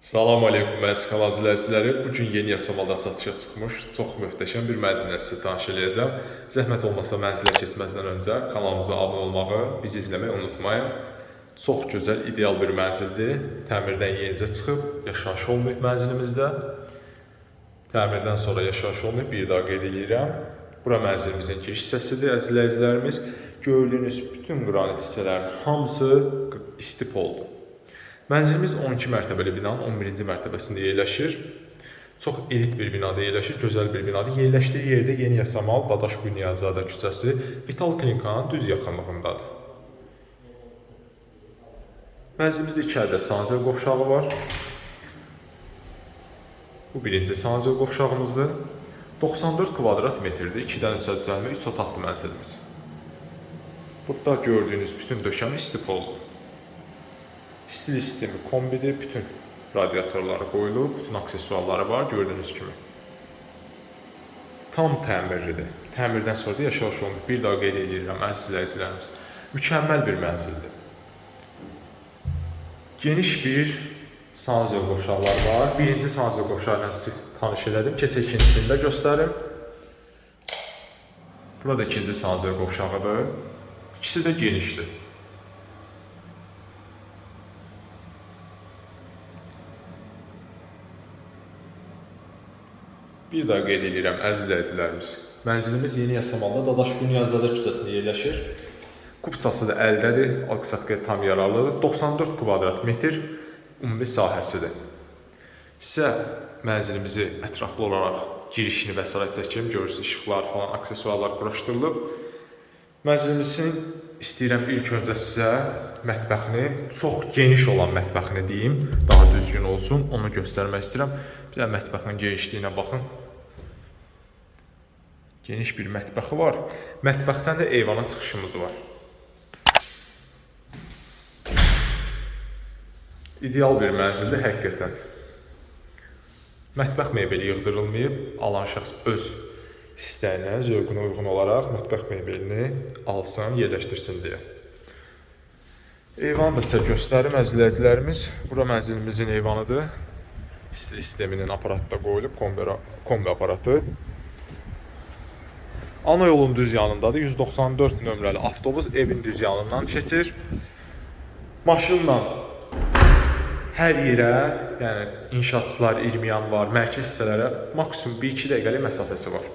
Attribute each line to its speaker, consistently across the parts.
Speaker 1: Salam aleykum əziz kanal izləyiciləri. Bu gün yeni yasamalda satışa çıxmış çox möhtəşəm bir mənzilə sizə tanış eləyəcəm. Zəhmət olmasa mənzilə keçməzdən öncə kanalımıza abunə olmağı, bizi izləməyi unutmayın. Çox gözəl, ideal bir mənzildir. Təmirdən yenicə çıxıb, yaşayış olmayıb mənzilimizdə. Təmirdən sonra yaşayış olmayıb, bir daha qeyd edirəm. Bura mənzilimizin giriş hissəsidir əziz izləyicilərimiz. Gördüyünüz bütün qranit hissələrin hamısı istif oldu. Mənzilimiz 12 mərtəbəli binanın 11-ci mərtəbəsində yerləşir. Çox elit bir binada yerləşir, gözəl bir binadır. Yerləşdiyi yerdə Yeni Yasamal, Dadaş Bünyazadə küçəsi Vital klinikanın düz yaxınlığındadır. Mənzilimizdə iki ədəd sanitariya qovşağı var. Bu birinci sanitariya qovşağımızdır. 94 kvadrat metrdir. 2-dən 3-ə düzəlmə 3 otaqlı mənzilimiz. Burada gördüyünüz bütün döşəmə istif olunub. Stil sistemi kombidir, bütün radiatorları qoyulub, bütün aksesuarları var gördüyünüz kimi. Tam təmirlidir. Təmirdən sonra da yaşayış olunub. Bir daha qeyd edirəm əziz izləyicilərimiz. Mükəmməl bir mənzildir. Geniş bir sanitariya qovşaqları var. Birinci sanitariya qovşağı ilə sizi tanış elədim. Keçək ikincisini də göstərim. Burada ikinci sanitariya qovşağıdır. İkisi də genişdir. Bir daha qeyd edirəm əziz izləyicilərimiz. Mənzilimiz Yeni Yasamalda Dadaş Bünyazadə küçəsində yerləşir. Kupçası da əldədir, alqı-satqıya tam yararlıdır. 94 kvadrat metr ümumi sahəsidir. Sizə mənzilimizi ətraflı olaraq girişini və sair çəkim, görürsünüz işıqlar falan, aksesuarlar quraşdırılıb. Mənzilimizin istəyirəm ilk öncə sizə mətbəxini, çox geniş olan mətbəxini deyim, daha düzgün olsun, onu göstərmək istəyirəm. Bir də mətbəxin genişliyinə baxın. Geniş bir mətbəxi var. Mətbəxdən də eyvana çıxışımız var. İdeal bir mənzildir həqiqətən. Mətbəx mebeli yığdırılmayıb, alan şəxs öz istəyinə, zövqünə uyğun olaraq mətbəx mebelini alsın, yerləşdirsin deyə. Eyvanı da sizə göstərim əzizlərimiz. Bura mənzilimizin eyvanıdır. Sisteminin aparatı da qoyulub, kombi, kombi aparatı. Ana yolun düz yanındadır. 194 nömrəli avtobus evin düz yanından keçir. Maşınla hər yerə, yəni inşaatçılar, İrmiyan var, mərkəz hissələrə maksimum 1-2 dəqiqəlik məsafəsi var.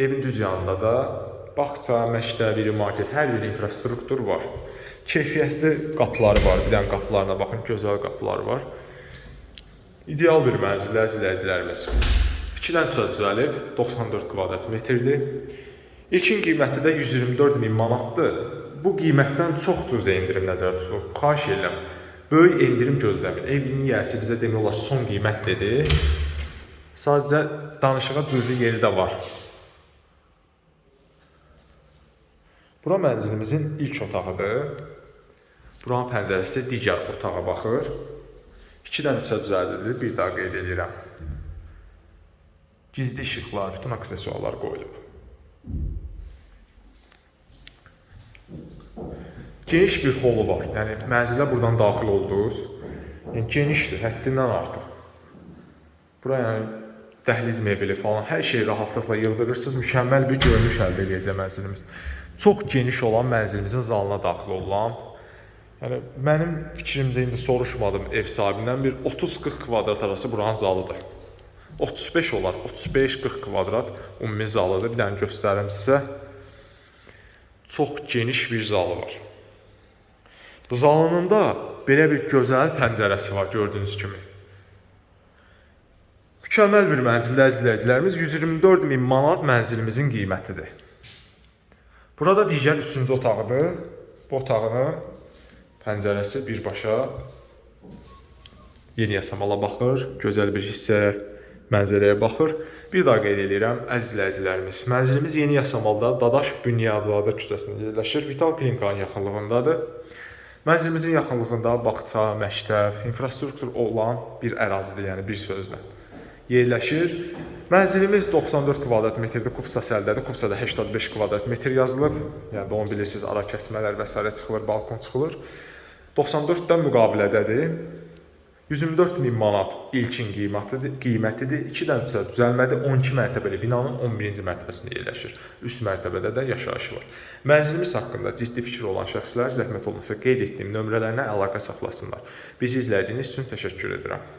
Speaker 1: Evin düz yanında da bağça, məktəb, iri market, hər bir infrastruktur var. Keyfiyyətli qapıları var. Bir dənə qapılarına baxın, gözəl qapıları var. İdeal bir mənzillər izləyicilərimiz. 2-dən 3-ə düzəlib 94 kvadrat metrdir. İlkin qiyməti də 124 min manatdır. Bu qiymətdən çox cüzə endirim nəzərdə tutulub. Xahiş edirəm. Böyük endirim gözləmin. Evinin yiyəsi bizə demək olar son qiymət dedi. Sadəcə danışığa cüzi yeri də var. Bura mənzilimizin ilk otağıdır. Buranın pəncərəsi digər otağa baxır. 2-dən 3-ə düzəldilir, bir daha qeyd edirəm. Gizli işıqlar, bütün aksesuarlar qoyulub. Geniş bir holu var. Yəni mənzilə buradan daxil oldunuz. Yəni genişdir, həddindən artıq. Bura yəni dəhliz mebeli falan hər şeyi rahatlıqla yığdırırsınız. Mükəmməl bir görünüş əldə edəcək mənzilimiz. Çox geniş olan mənzilimizin zalına daxil oluram. Yəni mənim fikrimcə indi soruşmadım ev sahibindən bir 30-40 kvadrat arası buranın zalıdır. 35 olar, 35-40 kvadrat ümumi zalıdır. Bir dənə göstərim sizə. Çox geniş bir zalı var. Zalının da belə bir gözəl pəncərəsi var gördüyünüz kimi. Mükəmməl bir mənzildə izləyicilərimiz 124 min manat mənzilimizin qiymətidir. Burada digər üçüncü otağıdır. Bu otağının pəncərəsi birbaşa Yeni Yasamala baxır, gözəl bir hissə mənzərəyə baxır. Bir daha qeyd edirəm, əziz izləyicilərimiz. Mənzilimiz Yeni Yasamalda Dadaş Bünyazadə küçəsində yerləşir. Vital klinikanın yaxınlığındadır. Mənzilimizin yaxınlığında bağça, məktəb, infrastruktur olan bir ərazidir, yəni bir sözlə yerləşir. Mənzilimiz 94 kvadrat metrdir, Kupsa səldədir. Kupsada 85 kvadrat metr yazılıb. Yəni onu bilirsiniz, ara kəsmələr və s. çıxılır, balkon çıxılır. 94-dən müqavilədədir. 124 min manat ilkin qiymətidir, qiymətidir. 2 dənə düzəlmədi. 12 mərtəbəli binanın 11-ci mərtəbəsində yerləşir. Üst mərtəbədə də yaşayışı var. Mənzilimiz haqqında ciddi fikri olan şəxslər zəhmət olmasa qeyd etdiyim nömrələrlə əlaqə saxlasınlar. Bizi izlədiyiniz üçün təşəkkür edirəm.